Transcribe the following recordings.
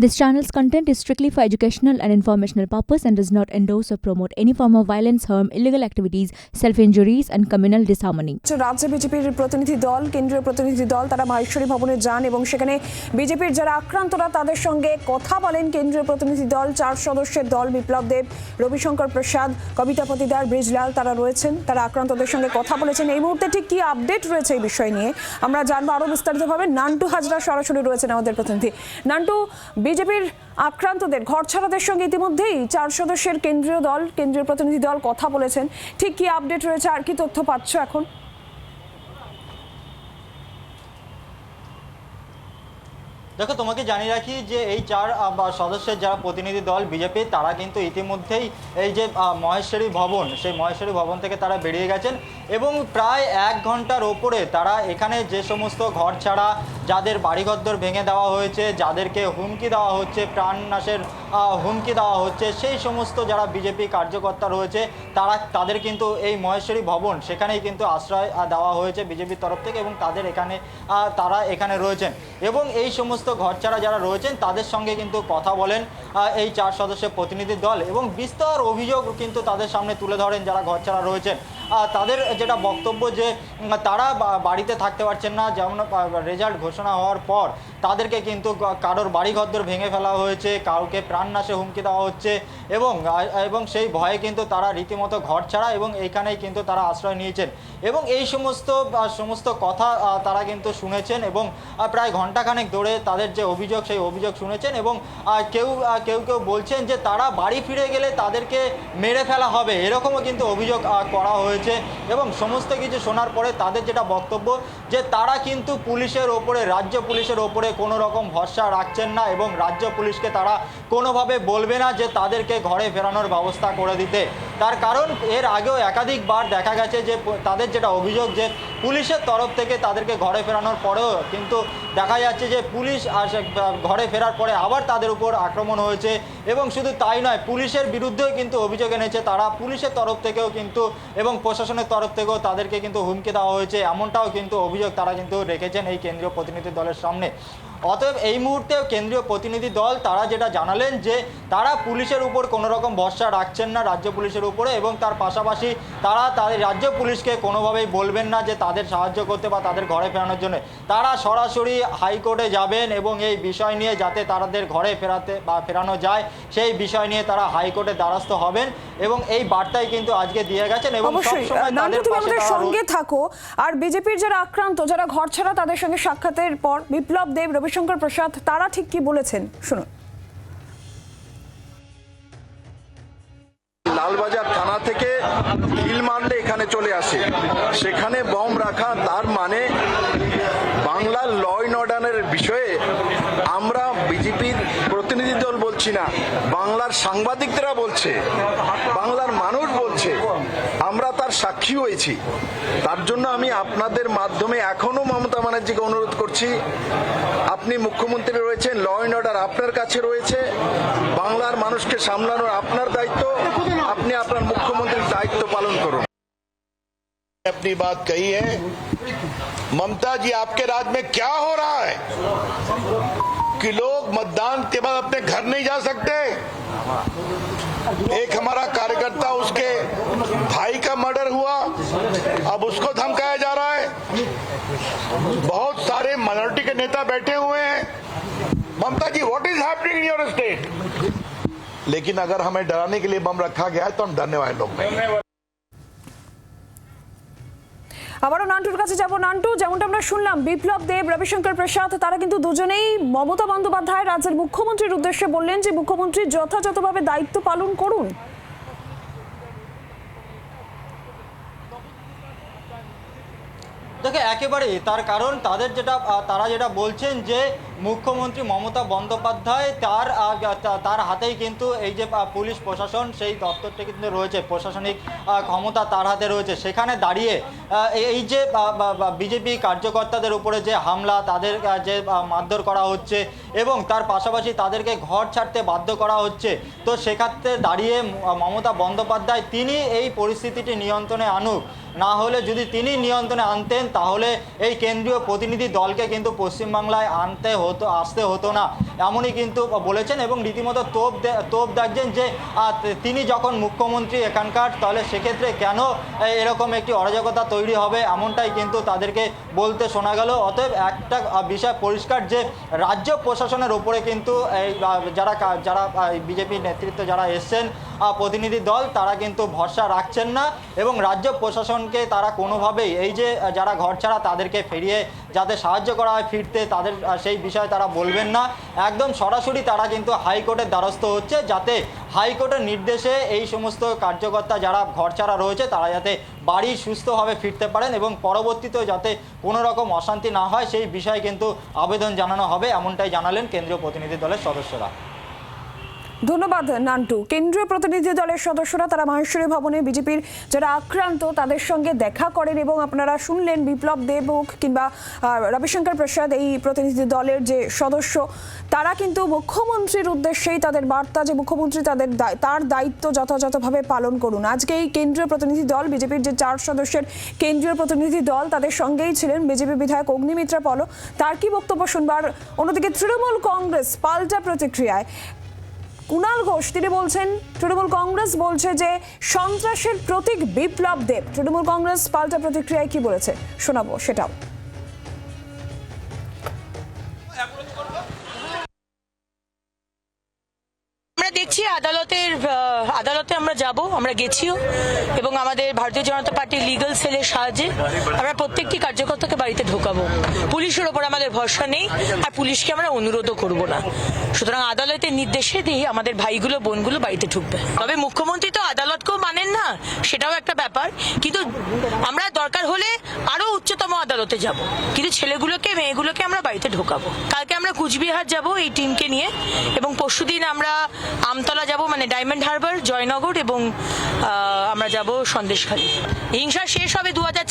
This channel's content is strictly for educational and informational purpose and does not endorse or promote any form of violence, harm, illegal activities, self-injuries and communal disharmony. হচ্ছে রাজ্য বিজেপির প্রতিনিধি দল কেন্দ্রীয় প্রতিনিধি দল তারা মাহেশ্বরী ভবনে যান এবং সেখানে বিজেপির যারা আক্রান্তরা তাদের সঙ্গে কথা বলেন কেন্দ্রীয় প্রতিনিধি দল। চার সদস্যের দল বিপ্লব দেব রবিশঙ্কর প্রসাদ কবিতা পতিদার ব্রিজলাল তারা রয়েছেন। তারা আক্রান্তদের সঙ্গে কথা বলেছেন। এই মুহূর্তে ঠিক কি আপডেট রয়েছে এই বিষয় নিয়ে? আমরা জানব আরও বিস্তারিতভাবে। নান্টু হাজরা সরাসরি রয়েছেন আমাদের প্রতিনিধি। নান্টু বিজেপির আক্রান্তদের ঘর ছাড়াদের সঙ্গে ইতিমধ্যেই চার সদস্যের কেন্দ্রীয় দল, কেন্দ্রীয় প্রতিনিধি দল কথা বলেছেন। ঠিক কি আপডেট রয়েছে আর কি তথ্য পাচ্ছ এখন? দেখো, তোমাকে জানিয়ে রাখি যে এই চার সদস্যের যারা প্রতিনিধি দল, বিজেপি, তারা কিন্তু ইতিমধ্যেই এই যে মহেশ্বরী ভবন, সেই মহেশ্বরী ভবন থেকে তারা বেরিয়ে গেছেন এবং প্রায় এক ঘণ্টার ওপরে তারা এখানে যে সমস্ত ঘর ছাড়া যাদের বাড়িঘরদর ভেঙে দেওয়া হয়েছে, যাদেরকে হুমকি দেওয়া হচ্ছে, প্রাণনাশের হুমকি দেওয়া হচ্ছে। সেই সমস্ত যারা বিজেপি কার্যকর্তা রয়েছে, তারা, তাদের কিন্তু এই মহেশ্বরী ভবন, সেখানেই কিন্তু আশ্রয় দেওয়া হয়েছে বিজেপির তরফ থেকে এবং তাদের এখানে তারা এখানে রয়েছেন। এবং এই সমস্ত ঘরছাড়া যারা রয়েছেন, তাদের সঙ্গে কিন্তু কথা বলেন এই চার সদস্যের প্রতিনিধি দল এবং বিস্তর অভিযোগ কিন্তু তাদের সামনে তুলে ধরেন যারা ঘরছাড়া রয়েছেন। তাদের যেটা বক্তব্য যে তারা বাড়িতে থাকতে পারছেন না, যেমন রেজাল্ট ঘোষণা হওয়ার পর তাদেরকে কিন্তু কারোর বাড়ি ঘরদর ভেঙে ফেলা হয়েছে, কাউকে প্রাণনাশে হুমকি দেওয়া হচ্ছে এবং এবং সেই ভয়ে কিন্তু তারা রীতিমতো ঘর ছাড়া এবং এইখানেই কিন্তু তারা আশ্রয় নিয়েছেন। এবং এই সমস্ত সমস্ত কথা তারা কিন্তু শুনেছেন এবং প্রায় ঘন্টাখানেক ধরে তাদের যে অভিযোগ, সেই অভিযোগ শুনেছেন এবং কেউ কেউ কেউ বলছেন যে, তারা বাড়ি ফিরে গেলে তাদেরকে মেরে ফেলা হবে, এরকমও কিন্তু অভিযোগ করা হয়েছে। এবং সমস্ত কিছু শোনার পরে তাদের যেটা বক্তব্য যে তারা কিন্তু পুলিশের ওপরে, রাজ্য পুলিশের ওপরে কোনো রকম ভরসা রাখছেন না এবং রাজ্য পুলিশকে তারা কোনোভাবে বলবে না যে তাদেরকে ঘরে ফেরানোর ব্যবস্থা করে দিতে। তার কারণ এর আগেও একাধিকবার দেখা গেছে যে তাদের যেটা অভিযোগ যে পুলিশের তরফ থেকে তাদেরকে ঘরে ফেরানোর পরেও কিন্তু দেখা যাচ্ছে যে পুলিশ ঘরে ফেরার পরে আবার তাদের উপর আক্রমণ হয়েছে এবং শুধু তাই নয়, পুলিশের বিরুদ্ধেও কিন্তু অভিযোগ এনেছে তারা পুলিশের তরফ থেকেও কিন্তু এবং প্রশাসনের তরফ থেকেও তাদেরকে কিন্তু হুমকি দেওয়া হয়েছে। এমনটাও কিন্তু অভিযোগ তারা কিন্তু রেখেছেন এই কেন্দ্রীয় প্রতিনিধি দলের সামনে। অতএব এই মুহূর্তে কেন্দ্রীয় প্রতিনিধি দল তারা যেটা জানালেন যে তারা পুলিশের উপর কোনো রকম ভরসা রাখছেন না রাজ্য পুলিশের উপরে এবং তার পাশাপাশি তারা তাদের রাজ্য পুলিশকে কোনোভাবেই বলবেন না যে তাদের সাহায্য করতে বা তাদের ঘরে ফেরানোর জন্য। তারা সরাসরি হাইকোর্টে যাবেন এবং এই বিষয় নিয়ে যাতে তাদের ঘরে ফেরাতে বা ফেরানো যায় সেই বিষয় নিয়ে তারা হাইকোর্টে দ্বারস্থ হবেন এবং এই বার্তাই কিন্তু আজকে দিয়ে গেছেন এবং আমাদের সঙ্গে থাকো। আর বিজেপির যারা আক্রান্ত যারা ঘর ছাড়া তাদের সঙ্গে সাক্ষাতের পর বিপ্লব দেব রবিশঙ্কর প্রসাদ, তারা ঠিক কি বলেছেন? শুনুন। লালবাজার থানা থেকে ঢিল মারলে এখানে চলে আসে। সেখানে বম রাখা, তার মানে বাংলার ল অ্যান্ড অর্ডারের বিষয়ে আমরা বিজেপির প্রতিনিধি দল বলছি না, বাংলার সাংবাদিকরা বলছে, বাংলার মানুষ বলছে, আমরা তার সাক্ষী হয়েছি। তার জন্য আমি আপনাদের মাধ্যমে এখনও মমতা ব্যানার্জিকে অনুরোধ করছি আপনি মুখ্যমন্ত্রী রয়েছেন ল অ্যান্ড অর্ডার আপনার কাছে রয়েছে বাংলার মানুষকে সামলানোর আপনার দায়িত্ব আপনি আপনার মুখ্যমন্ত্রীর দায়িত্ব পালন করুন अपनी बात कही है ममता जी आपके राज में क्या हो रहा है कि लोग मतदान के बाद अपने घर नहीं जा सकते। एक हमारा कार्यकर्ता, उसके भाई का मर्डर हुआ। अब उसको धमकाया जा रहा है। बहुत सारे माइनॉरिटी के नेता बैठे हुए हैं। Mamata ji what is happening in your state लेकिन अगर हमें डराने के लिए बम रखा गया है तो हम डरने वाले लोग नहीं। আবারও নান্টুর কাছে যাব। নান্টু, যেমনটা আমরা শুনলাম, বিপ্লব দেব, রবিশঙ্কর প্রসাদ, তারা কিন্তু দুজনেই মমতা বন্দ্যোপাধ্যায় রাজ্যের মুখ্যমন্ত্রীর উদ্দেশ্যে বললেন যে মুখ্যমন্ত্রী যথাযথভাবে দায়িত্ব পালন করুন। দেখে একেবারেই তার কারণ, তাদের যেটা তারা যেটা বলছেন যে মুখ্যমন্ত্রী মমতা বন্দ্যোপাধ্যায় তার তার হাতেই কিন্তু এই যে পুলিশ প্রশাসন, সেই দপ্তরটা কিন্তু রয়েছে, প্রশাসনিক ক্ষমতা তার হাতে রয়েছে। সেখানে দাঁড়িয়ে এই- যে বিজেপি কার্যকর্তাদের উপরে যে হামলা, তাদের যে মারধর করা হচ্ছে এবং তার পাশাপাশি তাদেরকে ঘর ছাড়তে বাধ্য করা হচ্ছে, তো সেক্ষেত্রে দাঁড়িয়ে মমতা বন্দ্যোপাধ্যায়, তিনি এই পরিস্থিতিটি নিয়ন্ত্রণে আনুক। না হলে যদি তিনি নিয়ন্ত্রণে আনতেন, তাহলে এই কেন্দ্রীয় প্রতিনিধি দলকে কিন্তু পশ্চিমবাংলায় আনতে হতো। হতো, আসতে হতো না। এমনই কিন্তু বলেছেন এবং রীতিমতো তোপ তোপ দেখছেন যে তিনি যখন মুখ্যমন্ত্রী এখানকার, তাহলে সেক্ষেত্রে কেন এরকম একটি অরাজকতা তৈরি হবে? এমনটাই কিন্তু তাদেরকে বলতে শোনা গেল। অতএব একটা বিষয় পরিষ্কার যে, রাজ্য প্রশাসনের ওপরে কিন্তু যারা যারা বিজেপি নেতৃত্ব যারা এসছেন প্রতিনিধি দল, তারা কিন্তু ভরসা রাখছেন না এবং রাজ্য প্রশাসনকে তারা কোনোভাবেই এই যে যারা ঘর ছাড়া তাদেরকে ফিরিয়ে যাতে সাহায্য করা হয় ফিরতে, তাদের সেই বিষয়ে তারা বলবেন না। একদম সরাসরি তারা কিন্তু হাইকোর্টের দ্বারস্থ হচ্ছে যাতে হাইকোর্টের নির্দেশে এই সমস্ত কার্যকর্তা যারা ঘর ছাড়া রয়েছে, তারা যাতে বাড়ি সুস্থভাবে ফিরতে পারেন এবং পরবর্তীতেও যাতে কোনো রকম অশান্তি না হয়, সেই বিষয়ে কিন্তু আবেদন জানানো হবে, এমনটাই জানালেন কেন্দ্রীয় প্রতিনিধি দলের সদস্যরা। ধন্যবাদ, নান্টু। কেন্দ্রীয় প্রতিনিধি দলের সদস্যরা তারা মাহেশ্বরী ভবনে বিজেপির যারা আক্রান্ত, তাদের সঙ্গে দেখা করেন এবং আপনারা শুনলেন বিপ্লব দেব হোক কিংবা রবিশঙ্কর প্রসাদ, এই প্রতিনিধি দলের যে সদস্য। তারা কিন্তু মুখ্যমন্ত্রীর উদ্দেশ্যেই তাদের বার্তা যে মুখ্যমন্ত্রী তাদের তার দায়িত্ব যথাযথভাবে পালন করুন। আজকে এই কেন্দ্রীয় প্রতিনিধি দল, বিজেপির যে চার সদস্যের কেন্দ্রীয় প্রতিনিধি দল, তাদের সঙ্গেই ছিলেন বিজেপি বিধায়ক অগ্নিমিত্রা পল। তার কি বক্তব্য শুনবার? অন্যদিকে তৃণমূল কংগ্রেস পাল্টা প্রতিক্রিয়ায়। কুণাল ঘোষ, তিনি বলছেন, তৃণমূল কংগ্রেস বলছে যে সন্ত্রাসের প্রতীক বিপ্লব দেব। তৃণমূল কংগ্রেস পাল্টা প্রতিক্রিয়ায় কি বলেছে? শোনাবো সেটাও। আমরা দেখছি আদালতের আমরা যাব, আমরা গেছিও, এবং আমাদের ভারতীয় জনতা পার্টির লিগাল সেলের সাহায্যে আমরা প্রত্যেকটি কার্যকর্তাকে বাড়িতে ঢোকাবো। পুলিশের ওপর আমাদের ভরসা নেই, আর পুলিশকে আমরা অনুরোধও করব না। সুতরাং আদালতের নির্দেশে দিয়ে আমাদের ভাইগুলো, বোনগুলো বাড়িতে ঢুকবে। তবে মুখ্যমন্ত্রী তো আদালতকেও মানেন না, সেটাও একটা ব্যাপার। কিন্তু আমরা দরকার হলে আরও উচ্চতম আদালতে যাব। কিন্তু ছেলেগুলোকে, মেয়েগুলোকে আমরা বাড়িতে ঢোকাবো। কালকে আমরা কুচবিহার যাব এই টিমকে নিয়ে, এবং পরশুদিন আমরা আমতলা যাব মানে ডায়মন্ড হারবার, জয়নগর এবং আমরা যাব সন্দেশখালী। হিংসা শেষ হবে দু হাজার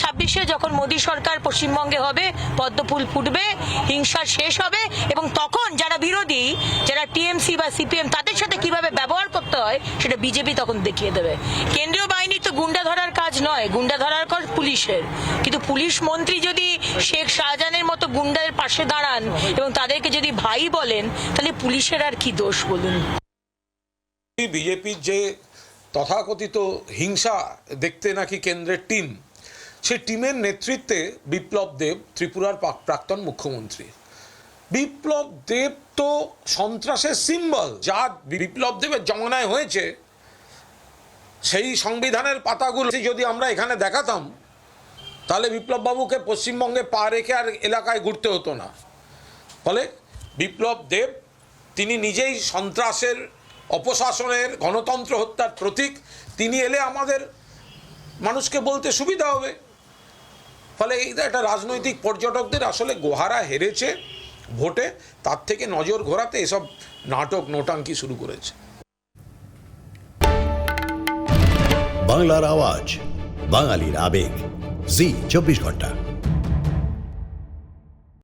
যখন মোদী সরকার পশ্চিমবঙ্গে হবে, পদ্মফুল ফুটবে, হিংসা শেষ হবে এবং তখন যারা বিরোধী, যারা টিএমসি বা সিপিএম, তাদের সাথে কীভাবে ব্যবহার করতে হয়, সেটা বিজেপি তখন দেখিয়ে দেবে। কেন্দ্রীয় বাহিনী তো গুন্ডা ধরার কাজ নয়, গুন্ডা ধরার কাজ পুলিশের। কিন্তু পুলিশ মন্ত্রী যদি শেখ শাহজাহানের মতো গুন্ডাদের পাশে দাঁড়ান এবং তাদেরকে যদি ভাই বলেন, তাহলে পুলিশের আর কি দোষ বলুন? বিজেপির যে তথাকথিত হিংসা দেখতে নাকি কেন্দ্রের টিম? সেই টিমের নেতৃত্বে বিপ্লব দেব, ত্রিপুরার প্রাক্তন মুখ্যমন্ত্রী। বিপ্লব দেব তো সন্ত্রাসের সিম্বল যা বিপ্লব দেবের জমানায় হয়েছে। সেই সংবিধানের পাতাগুলো যদি আমরা এখানে দেখাতাম, তাহলে বিপ্লব বাবুকে পশ্চিমবঙ্গে পা রেখে আর এলাকায় ঘুরতে হতো না। ফলে বিপ্লব দেব, তিনি নিজেই সন্ত্রাসের অপশাসনের গণতন্ত্র হত্যার প্রতীক, তিনি এলে আমাদের মানুষকে বলতে সুবিধা হবে। ফলে এই একটা রাজনৈতিক পর্যটকদের আসলে গোহারা হেরেছে ভোটে, তার থেকে নজর ঘোরাতে এসব নাটক নোটাঙ্কি শুরু করেছে। বাংলার আওয়াজ, বাঙালির আবেগ, জি, চব্বিশ ঘণ্টা।